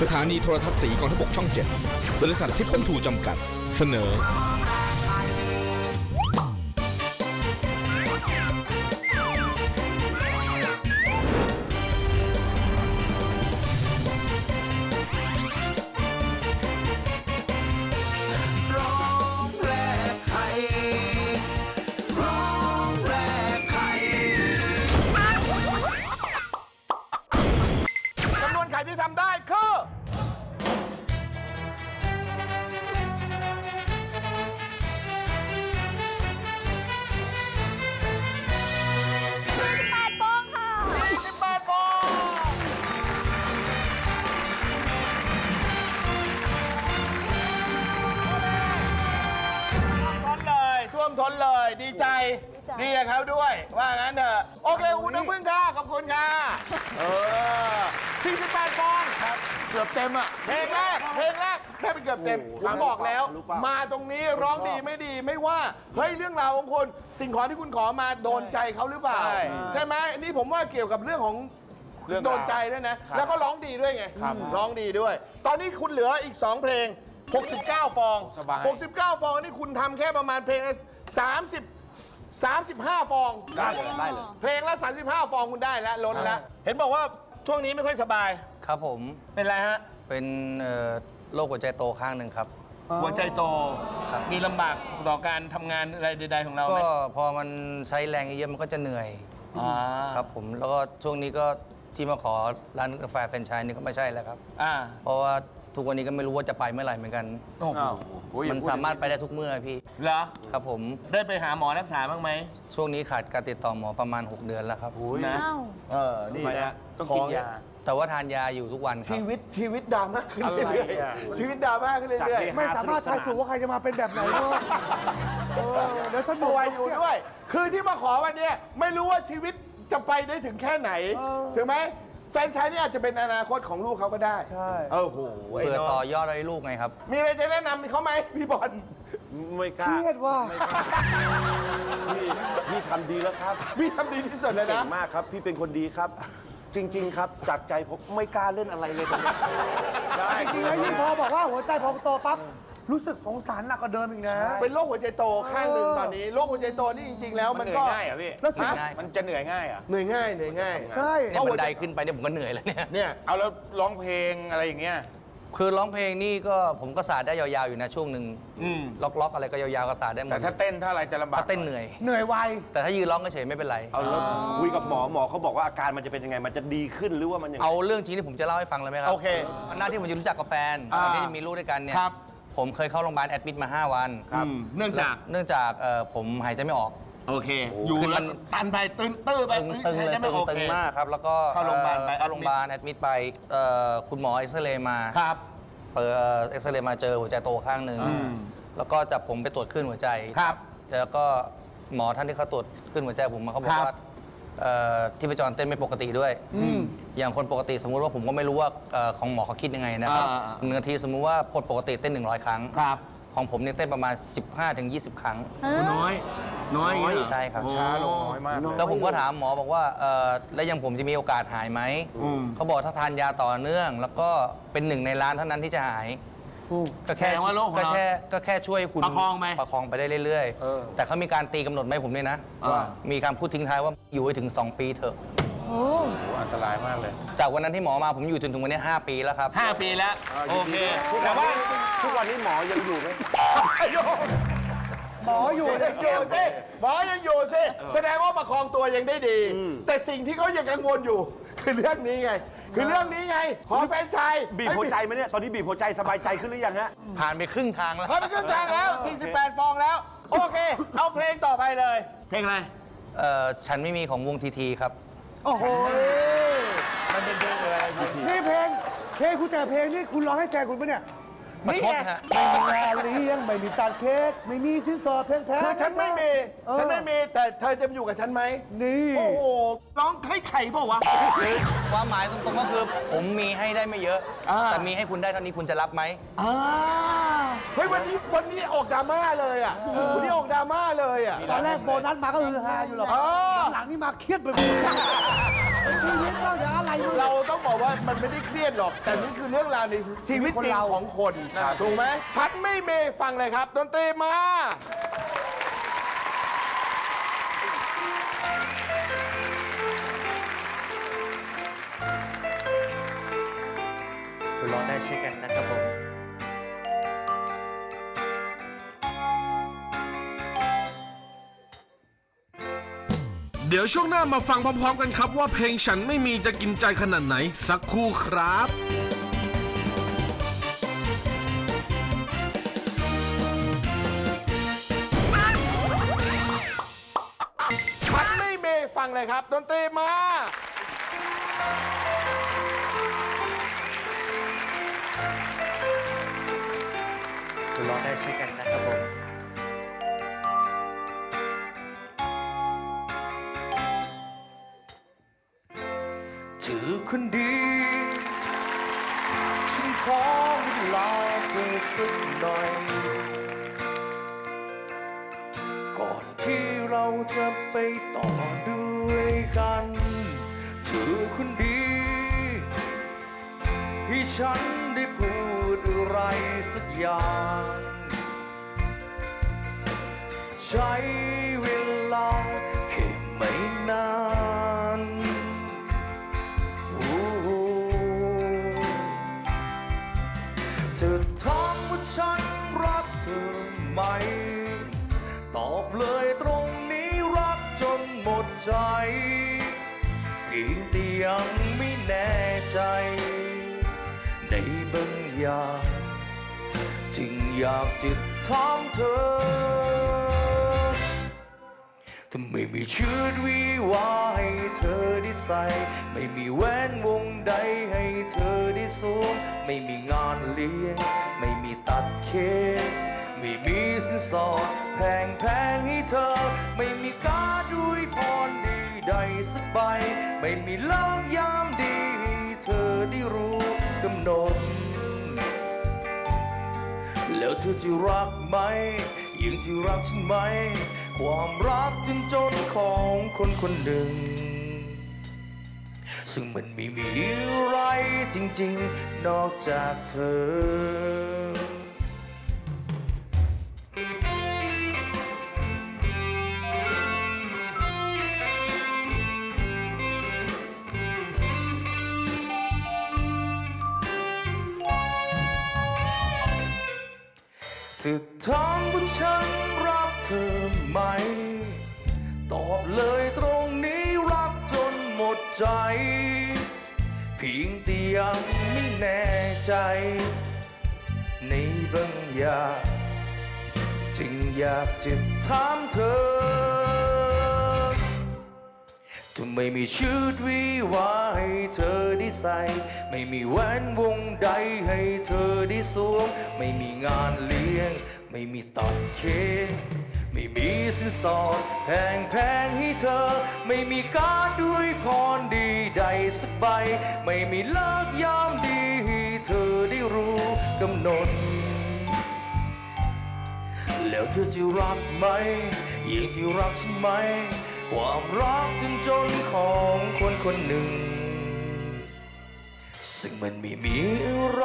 สถานีโทรทัศน์สีกองทพบกช่อง7บริษัททิพย์ปันทูจำกัด เสนอ ดีกับเขาด้วย ว่างั้นเถอะโอเคคุณน้ำพึ่งค่ะขอบคุณค่ะเออ48ฟองครับ เกือบเต็มอะ เพลงแรกเพลงแรกได้ไปเกือบเต็มผมบอกแล้ว มาตรงนี้ร้องดีไม่ดีไม่ว่าเฮ้ยเรื่องราวของคุณสิ่งของที่คุณขอมาโดนใจเขาหรือเปล่า ใช่ใช่ไหมนี่ผมว่าเกี่ยวกับเรื่องของเรื่องราวโดนใจด้วยนะ ครับแล้วก็ร้องดีด้วยไงครับร้องดีด้วย ตอนนี้คุณเหลืออีก 2 เพลง 69 ฟอง สบาย 69 ฟองนี่คุณทำแค่ประมาณเพลงละ30 35 ฟอง ได้เลยได้เลย เพลงละ 35 ฟองคุณได้แล้วล้นแล้ว เห็นบอกว่าช่วงนี้ไม่ค่อยสบาย ครับผม เป็นไรฮะ เป็นเอ่อโรคหัวใจโตข้างหนึ่งครับ หัวใจโตครับมีลำบากต่อการทำงานอะไรใดๆของเราไหมก็พอมันใช้แรงเยอะๆมันก็จะเหนื่อย อ่าครับผม แล้วก็ช่วงนี้ก็ที่มาขอร้านกาแฟแฟรนไชส์นี่ก็ไม่ใช่แล้วครับ อ่า เพราะว่า ทุกวันนี้ก็ไม่รู้ว่าจะไปเมื่อไหร่เหมือนกัน โอ้โหอ้าวโอ้ยอย่มันพูดสามารถไปได้ทุกเมื่อพี่ เหรอ ครับผม ได้ไปหาหมอรักษาบ้างไหมช่วงนี้ขาดการติดต่อหมอประมาณ 6 เดือนแล้วครับนะอ้าว เออ นี่ทำไมนะฮะต้องกินยา แต่ว่าทานยาอยู่ทุกวันครับชีวิตชีวิตดราม่าขึ้นอะไรเรื่อยอะ ๆชีวิตดราม่าขึ้นเรื่อยๆไม่สามารถทายถูกว่าใครจะมาเป็นแบบไหนเนอะเออเดี๋ยวสนุป่กวยอยู่ด้วย คือที่มาขอวันเนี้ยไม่รู้ว่าชีวิตจะไปได้ถึงแค่ไหนถึงไหม แฟนชายนี่อาจจะเป็นอนาคตของลูกเขาก็ได้ใช่ เออโหไอ้เพื่อน้ต่อองยอดให้ลูกไงครับ มีอะไรจะแนะนำเขาไหมพี่บอลไม่กเคล้ารียดว่าพี่พี่ทำดีแล้วครับพี่ทำดีที่สุดเลยเก่นะงมากครับ พี่เป็นคนดีครับ จริง ๆ ครับ จากใจผมไม่กล้าเล่นอะไรเลยตอนนี้ได้จริงๆแล้วยิ่งพอบอกว่าหัวใจพอโตปั๊บ รู้สึกสงสารหนักกว่าเดิมอีกนะ เป็นโรคหัวใจโตข้างหนึ่งตอนนี้โรคหัวใจโตนี่จริง ๆ แล้วมัมันนเหนื่อก็ยง่ายเหรอะพี่แล้วสิ่งง่ายมันจะเหนื่อยง่ายเหรอะเหนื่อยง่ายเหนื่อยง่ายใช่ เนี่ยบันไดขึ้นไปเนี่ยผมก็เหนื่อยแล้วเนี่ย เนี่ยเอาแล้วร้องเพลงอะไรอย่างเงี้ย คือร้องเพลงนี่ก็ผมก็สาดได้ยาวๆอยู่นะช่วงหนึ่งอืม ล็อกๆอะไรก็ยาวๆก็สาดได้หมดแต่ถ้าเต้นถ้าอะไรจะลำบากถ้าเต้นเหนื่อย เหนื่อยไว แต่ถ้ายืนร้องเฉยๆไม่เป็นไร เอาแล้วคุยกับหมอหมอเขาบอกว่าอาการมันจะเป็นยังไง มันจะดีขึ้นหรือว่ามันยังไง เอาเรื่องจริงที่ผมจะเล่าให้ฟังเลยไหมครัโอเคหน้าที่ผมจะรู้จักกับแฟนอ่าตอนที่จะมีลูกด้วยกันเนี่ยครับ ผมเคยเข้าโรงพยาบาลแอดมิดมา 5 วันอืมเนื่องจาก เนื่องจากเอ่อผมหายใจไม่ออก โอเค อยู่คือแล้มัวน ตันไปตึงตื้อไปตึงตึงเลยจะไม่ตึงโอตึเคงมากครับ แล้วก็เข้าโรงพยาบาลไป เอ่อเข้าโรงพยาบาลแอดมิดไปเอ่อคุณหมอเอ็กซเรย์มาครับ เปิดเอ็กซเรย์มาเจอหัวใจโตข้างหนึ่งอืม แล้วก็จับผมไปตรวจขึ้นหัวใจ ครับ แล้วก็หมอท่านที่เขาตรวจขึ้นหัวใจผมมาเขาบอกครับ ว่า เอ่อที่ประจรเต้นไม่ปกติด้วยอย่างคนปกติสมมุติว่าผมก็ไม่รู้ว่าเอ่อของหมอเขาคิดยังไงนะครับอ่าอ่าหนึ่งนาทีสมมุติว่าคนปกติเต้น 100 ครั้ง ครับของผมเนี่ยเต้นประมาณ 15-20 ครั้ง น้อย น้อยอย่างนี้เหรอใช่ครับ ช้าลงน้อยมากเลยแล้วผมก็ถามหมอบอกว่าเอ่อแล้วยังผมจะมีโอกาสหายไหม อืม เขาบอกถ้าทานยาต่อเนื่อง แล้วก็เป็นหนึ่งในล้านเท่านั้นที่จะหาย ก็แค่แสดงว่าโรคของก็เราแค่ก็แค่ช่วยคุณประคองไปประคองไปได้เรื่อยเออๆแต่เขามีการตีกำหนดไหมาให้ผมด้วยนะว่ามีคำพูดทิ้งท้ายว่าอยู่ให้ถึง 2 ปีเถอะ โอ้โอ้อันตรายมากเลย จากวันนั้นที่หมอมาผมอยู่จนถึงวันนี้ 5 ปีแล้วครับ ห้าปีแล้ว โอเคทุกแต่วันว่านี้ทุกวันนี้หมอยังอยู่ไหมโยมหมออยู่ยังอยู่สิหมอยังอยู่สิแสดงว่าประคองตัวยังได้ดี แต่สิ่งที่เขายังกังวลอยู่ คือเรื่องนี้ไง คือเรื่องนี้ไง ขอแฟนชายบีบหัวใจไหมเนี่ย ตอนนี้บีบหัวใจสบายใจขึ้นหรือยังฮะ ผ่านไปครึ่งทางแล้ว เขาไปครึ่งทางแล้ว 48 ฟองแล้ว โอเค เอาเพลงต่อไปเลย เพลงอะไร เอ่อ ฉันไม่มีของวงทีทีครับ โอ้โห มันเป็นเพลงอะไรนี่เพลง เพลงคุณแต่เพลงนี่คุณร้องให้แฟนคุณปะเนี่ย ประชดฮะ ไม่มีงานเลี้ยง ไม่มีตัดเค้กไม่มีสินสอดเพลงแพ้คือฉันไม่มีฉันไม่มี แต่เธอจะอยู่กับฉันไหม นี่โอ้โห น้องให้ไข่เปล่าวะ คือความหมายตรงๆก็คือ ผมมีให้ได้ไม่เยอะ อ่า แต่มีให้คุณได้เท่านี้คุณจะรับไหม อ่าเฮ้ย วันนี้วันนี้ออกดราม่าเลยอะ วันนี้ออกดราม่าเลยอะตอนแรกโบนัสมาก็คือฮาอยู่หรอกเออหลังๆนี่มาเครียดไปหมดเชีวิตเราเดี๋ยวอะไรมึง เราต้องบอกว่ามันไม่ได้เครียดหรอก แต่นี่คือเรื่องราวในชีวิตจริงของคนนะถูกไหมฉันไม่เมฟังเลยครับดนตรีมาร้องได้ช่วยกันนะครับผม เดี๋ยวช่วงหน้ามาฟังพร้อมๆกันครับ ว่าเพลงฉันไม่มีจะกินใจขนาดไหน สักครู่ครับฉันไม่เมฟังเลยครับ ดนตรีมาร้องได้ช่วยกันนะครับผม ถือคนดีฉันขอเวลาเธอสักหน่อย ก่อนที่เราจะไปต่อด้วยกัน ถือคนดีที่ฉันได้พูดอะไรสักอย่างใช้ ใจเพียงแต่ยังไม่แน่ใจ ในบางอย่างจึงอยากจะถามเธอถ้าไม่มีชุดวิวาให้เธอได้ใส่ ไม่มีแหวนวงใดให้เธอได้สวมไม่มีงานเลี้ยง ไม่มีตัดเค้ก ไม่มีสินสอดแพงแพงให้เธอ ไม่มีการดด้วยพรดีใดสักใบ ไม่มีเลิกยามดีให้เธอได้รู้กำหนด แล้วเธอจะรักไหมยังจะรักฉันไหม ความรักจนจนของคนคนหนึ่ง ซึ่งมันไม่มีอะไรจริงๆ นอกจากเธอ ถามว่าฉันรักเธอไหม ตอบเลยตรงนี้รักจนหมดใจ เพียงเตียงไม่แน่ใจ ในบางอย่างจึงอยากจะถามเธอ ไม่มีชุดวิวาให้เธอได้ใส่ ไม่มีแหวนวงใดให้เธอได้สวม ไม่มีงานเลี้ยง ไม่มีตัดเค้กไม่มีสินสอดแพงแพงให้เธอ ไม่มีการดด้วยพรดีใดสักใบ ไม่มีเลิกยามดีให้เธอได้รู้กำหนด แล้วเธอจะรักไหมยังจะรักฉันไหม ความรักจนจนของคนคนหนึ่ง ซึ่งมันไม่มีอะไร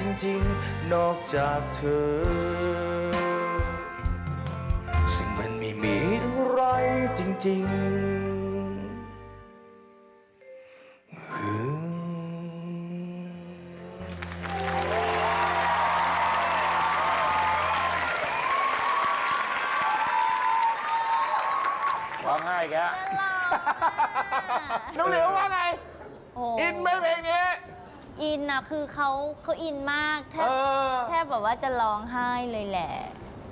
จริงๆ นอกจากเธอ ซึ่งมันไม่มีอะไรจริงๆ อินนะคือเขาเขาอินมากแทเอบอแทบแบบว่าจะร้องไห้เลยแหละ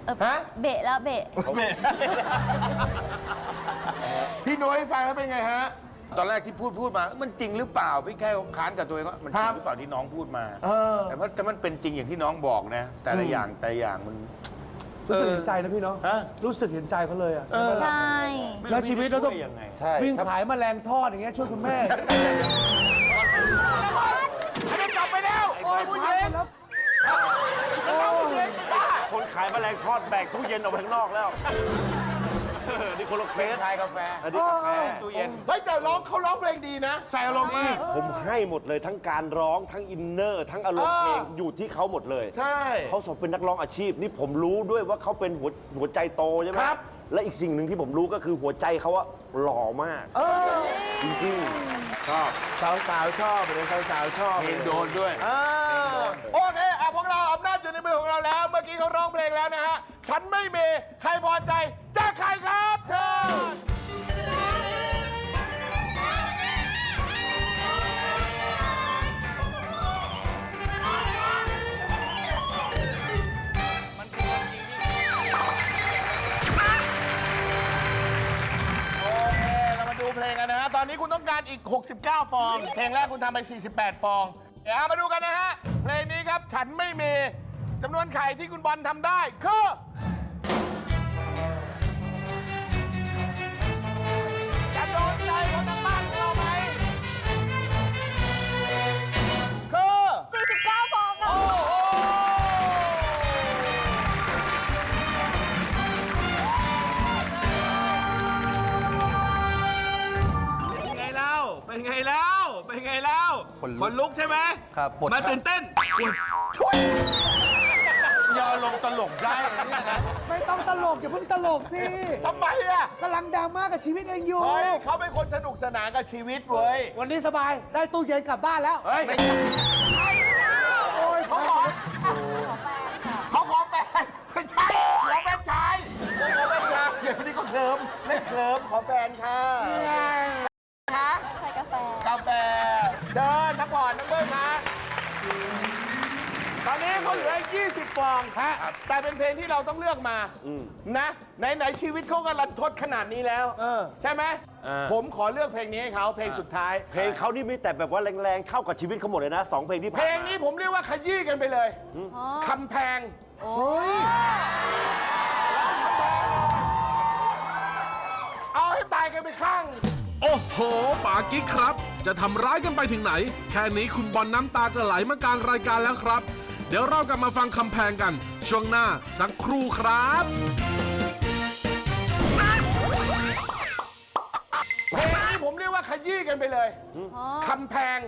เออฮะ เบะแล้วเบะ พี่นุ้ยฟังแล้วเป็นไงฮะ ตอนแรกที่พูดพูดมา มันจริงหรือเปล่า พี่แค่ค้านกับตัวเองว่ามันจริครังบหรือเปล่าที่น้องพูดมาเออ แต่ว่าแต่มันเป็นจริงอย่างที่น้องบอกนะ แต่ละอย่างแต่ละอย่างมัน รู้สึกเห็นใจนะพี่เนาะฮะ รู้สึกเห็นใจเขาเลยอะ เออใช่ ไม่แล้วชีวิตเราต้องช่ยยังไง ใช่วิ่งขายแมลงทอดอย่างเงี้ยช่วยคุณแม่อันนี้กลับไป แล้วโอ้ยผู้หญิงแล้วน้องผู้หญิงจ้าคนขายแมลงทอดแบกตู้เย็นออกไปข้างนอกแล้วนี่คนละเคเป็นสชายกาแฟอันนี้กาแฟตู้เย็น เฮ้ยแต่ร้องเขาร้องเพลงดีนะ ใส่อารมณ์มาก ผมให้หมดเลยทั้งการร้องทั้งอินเนอร์ ทั้งอารมณ์เพลงเอออยู่ที่เขาหมดเลยใช่เขาสอบเป็นนักร้องอาชีพ นี่ผมรู้ด้วยว่าเขาเป็นหัวหัวใจโตใช่ไหมครับ และอีกสิ่งหนึ่งที่ผมรู้ก็คือหัวใจเขาอะหล่อมากเออจริงชอบสาวสาวๆชอบเลยสาวสาวๆชอบเพลงโดนด้วยอ่า โอเคอะพวกเราอำนาจอยู่ในมือของเราแล้ว เมื่อกี้เขาร้องเพลงแล้วนะฮะ ฉันไม่มีใครพอใจจะใครครับเชิญโอเคเรามาดูเพลงกันนะฮะ ตอนนี้คุณต้องการอีก 69 ฟอง เพลงแรกคุณทำไป 48 ฟอง เดี๋ยวมาดูกันนะฮะ เพลงนี้ครับฉันไม่มีจำนวนไข่ที่คุณบอลทำได้คือ เล่าเป็นไงเล่าเป็นไงเล่าคนลุกใช่ไหมครับปวดมาตื่นเต้นช่วยยอลงตลกได้เนี่ยนะไม่ต้องตลก อย่าเพิ่งตลกสิทำไมอะกำลังดังมากกับชีวิตเองอยู่ เฮ้ยเขาเป็นคนสนุกสนานกับชีวิตเว้ยวันนี้สบายได้ตู้เย็นกลับบ้านแล้ว เฮ้ยโอ้ยเขาขอเขาขอแฟนไม่ใช่ขอแฟนชายขอแฟนชายอย่างนี้ก็เคลิมเล่นเคลิมขอแฟนค่ะคะใส่กา แฟกาแฟเชิญทั้งผ่อนทั้งเบิ้ลนะตอนนี้เขาเหลืออีก20 ฟองฮะแต่เป็นเพลงที่เราต้องเลือกมาอืมนะไหนๆชีวิตเขาก็รันทดขนาดนี้แล้วเออใช่ไหมเออผมขอเลือกเพลงนี้ให้เขาเพลงสุดท้ายๆเพลงเขานี่มีแต่แบบว่าแรงๆ เข้ากับชีวิตเขาหมดเลยนะสองเพลงที่เพผ่านลงมานี้ผมเรียกว่าขยี้กันไปเลยอ๋อคำแพงโอ้เอาให้ตายกันไปข้าง โอ้โหป๋ากิ๊กครับ จะทำร้ายกันไปถึงไหน แค่นี้คุณบอลน้ำตาจะไหลมากลางรายการแล้วครับ เดี๋ยวเรากลับมาฟังคำแพงกัน ช่วงหน้าสักครู่ครับเพลงนี้ผมเรียกว่าขยี้กันไปเลยอ๋อคำแพง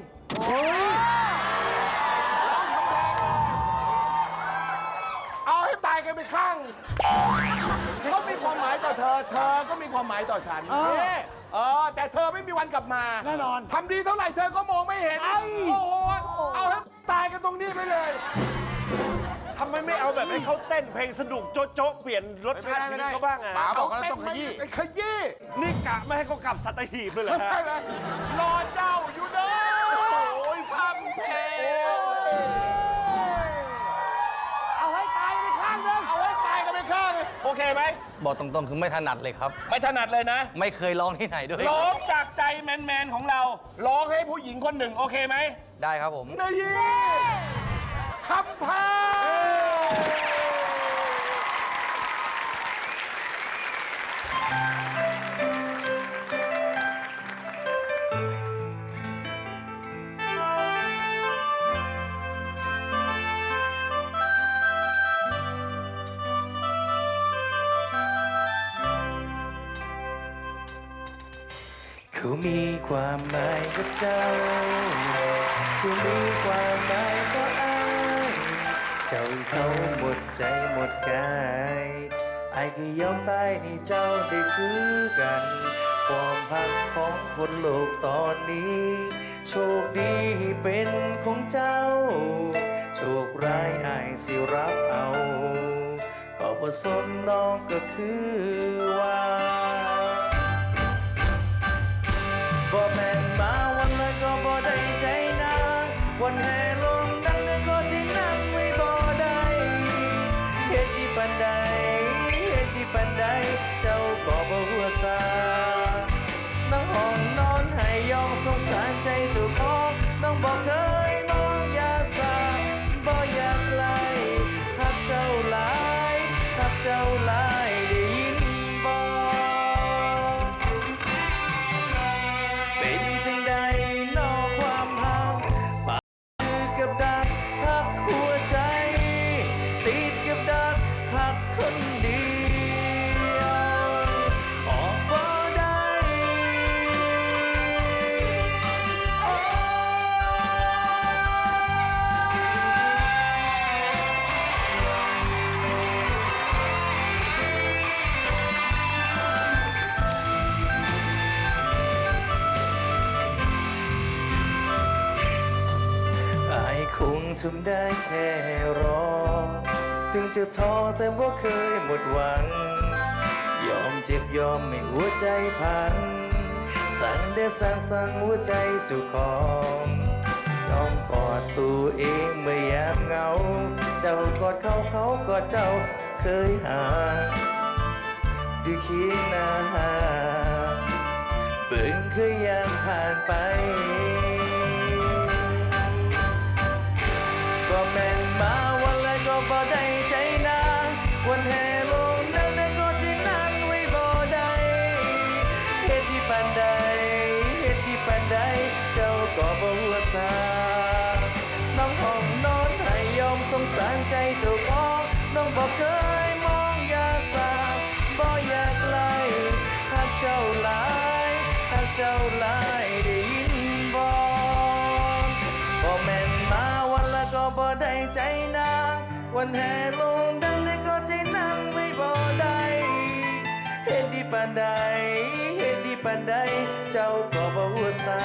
เอาให้ตายกันไปข้างเขามีความหมายต่อเธอ เธอก็มีความหมายต่อฉันเออนี่ เออแต่เธอไม่มีวันกลับมาแน่นอนทำดีเท่าไหร่เธอก็มองไม่เห็น ไอ้ โอ้โห เอาให้ตายกันตรงนี้ไปเลย ทำไมไม่เอาแบบให้เขาเต้นเพลงสนุกโจ๊ะๆเปลี่ยนรสชาติชีวิตเขาบ้างอะป๋าบอกว่าต้องขยี้ไปขยี้นี่กะไม่ให้เขากลับสัตหีบเลยเหรอฮะ ใช่ไหมรอเจ้าอยู่เด้ โอเคไหม บอกตรงๆ คือไม่ถนัดเลยครับ ไม่ถนัดเลยนะ ไม่เคยร้องที่ไหนด้วยร้องจากใจแมนๆ ของเรา ร้องให้ผู้หญิงคนหนึ่ง โอเคไหม ได้ครับผมนี่คำพาเขา กายไอ้ก็ยอมตายให้เจ้าได้คือกัน ความพักของคนโลกตอนนี้ โชคดีเป็นของเจ้า โชคร้ายไอายสิรับเอาก็ผสมน้องก็คือว่าบ่แม่ ทำได้แค่รอ ถึงจะท้อแต่ว่าเคยหมดหวัง ยอมเจ็บยอมไม่หัวใจพัง สั่งได้สั่งสั่งหัวใจเจ้าของยอมกอดตัวเองเมื่อยามเหงา เจ้ากอดเขาเขากอดเจ้าเคยหาดูคียงหน้าเบิ่งเคยยามผ่านไป ใจใจนางวันแห่ วันแห่ลงดังได้ก็ใจนั่งไม่บ่ได้เฮ็ดดีปานใดเฮ็ดดีปานใดเจ้าก็บ่หัวสา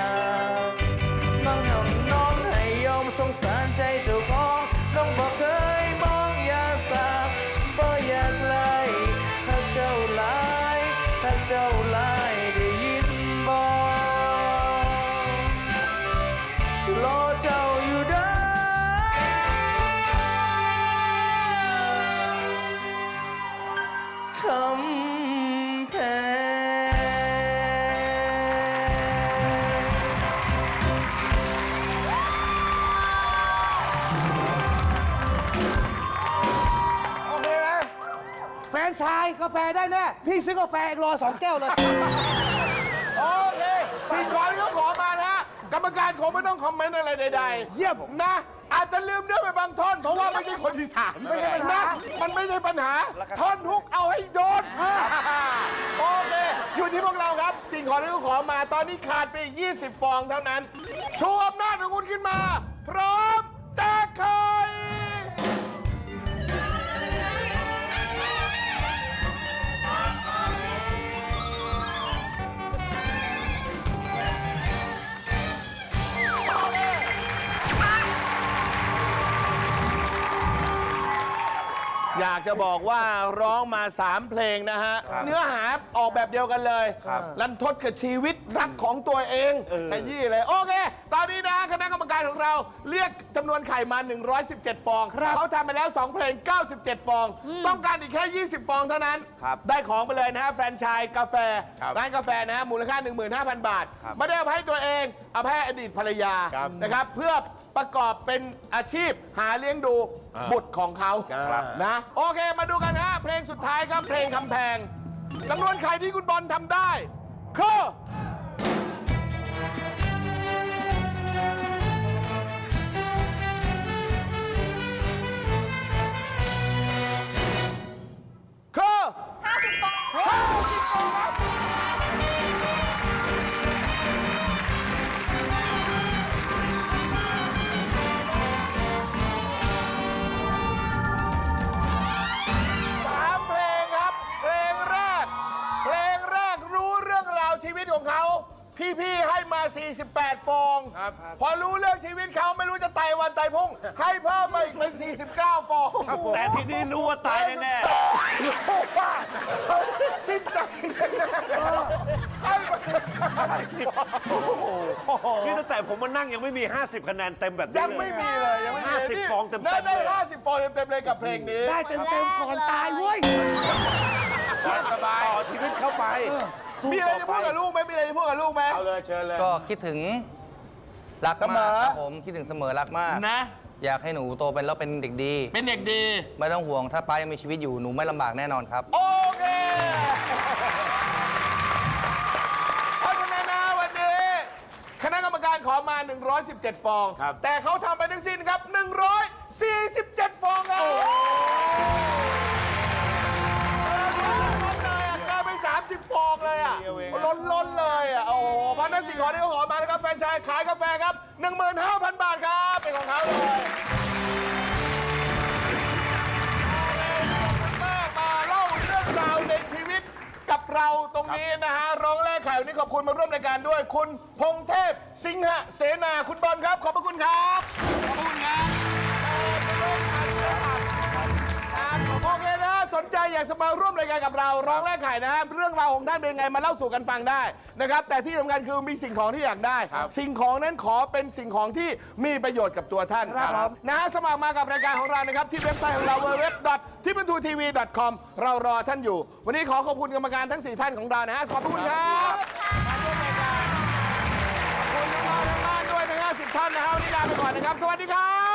กาแฟได้แน่ พี่ซื้อกาแฟรอสองแก้วเลย โอเคสิ่งของที่เขาขอมานะฮะกรรมการคงไม่ต้องคอมเมนต์อะไรใดๆ เยี่ยมนะ อาจจะลืมเนื้อไปบางท่อน เพราะว่าไม่ใช่คนอีสานไม่ใช่ปัญหา นะมันไม่ใช่ปัญหา ท่อนทุกเอาให้โดนโอเค อยู่ที่พวกเราครับ สิ่งของที่เขาขอมาตอนนี้ขาดไปอีก20 ฟองเท่านั้น ชูอำนาจของคุณขึ้นมา พร้อมแจกไข่ อยากจะบอกว่าร้องมา 3 เพลงนะฮะ เนื้อหาออกแบบเดียวกันเลยลันทดกับชีวิตรักของตัวเองขยี้เลย โอเค ตอนนี้นะคณะกรรมการของเราเรียกจำนวนไข่มา 117 ฟอง เขาทำไปแล้ว 2 เพลง 97 ฟอง ต้องการอีกแค่ 20 ฟองเท่านั้น ได้ของไปเลยนะฮะ แฟรนไชส์กาแฟ ร้านกาแฟนะฮะมูลค่า 15,000 บาท ไม่ได้เอาไปให้ตัวเอง เอาไปให้อดีตภรรยานะครับเพื่อ ประกอบเป็นอาชีพหาเลี้ยงดูบุตรของเขานะ โอเคมาดูกันฮะเพลงสุดท้ายครับเพลงคำแพงจำนวนไข่ที่คุณบอลทำได้คือคือ นี่ตั้งแต่ผมมานั่งยังไม่มี 50 คะแนนเต็มแบบนี้ยังเลยไม่มีเลยยังไม่มี50ฟองเต็มๆได้ได้เลย 50ฟองเต็มๆเลยกับเพลงนี้ได้เต็มเต็มๆก่อนตายเว้ย สบายต่อชีวิตเข้าไปมีอะไรจะพูดกับลูกไหมมีอะไรจะพูดกับลูกไหมเอาเลยเชิญเลย ก็คิดถึงรักเสมมากอ ครับผมคิดถึงเสมอรักมาก นะ อยากให้หนูโตเป็นแล้วเป็นเด็กดี เป็นเด็กดี ไม่ต้องห่วงถ้าป้ายังมีชีวิตอยู่หนูไม่ลำบากแน่นอนครับ โอเคเพราะฉะนั้นนะวันนี้ คณะกรรมการ ขอมา 117 ฟองแต่เขาทำไปทั้งสิ้นครับ 147 ฟองครับได้ไป30 ฟองเลยอะ ล้นล้นๆเลยอะ โอ้โหเพราะฉะนั้นสิ่งของที่เขาขอมานะครับ แฟรนไชายขายกาแฟครับ 15,000 บาทครับ เป็นของเขาเลย มากมาเล่าเรื่องราวในชีวิตกับเราตรงนี้นะฮะร้องแรกข่าวนี้ขอบคุณมาร่วมรายการด้วย คุณพงเทพ สิงหะเสนาคุณบอลครับ ขอบพระคุณครับ ขอบคุณครับโอเคนะ สนใจอยากสะมาร่วมรายการกับเราร้องแลกไข่นะครับเรื่องราวของท่านเป็นไงมาเล่าสู่กันฟังได้นะครับ แต่ที่สำคัญคือมีสิ่งของที่อยากได้ สิ่งของนั้นขอเป็นสิ่งของที่มีประโยชน์กับตัวท่านครับนะฮะสมัครมากับรายการของเรานะครับ ที่เว็บไซต์ของเรา www. ที่บรรทูทีวี .com เรารอท่านอยู่ วันนี้ขอขอบคุณกรรมการทั้ง 4 ท่านของเรานะฮะขอบคุณครับ ท่านนะฮะวันนี้ลาไปก่อนนะครับ สวัสดีครับ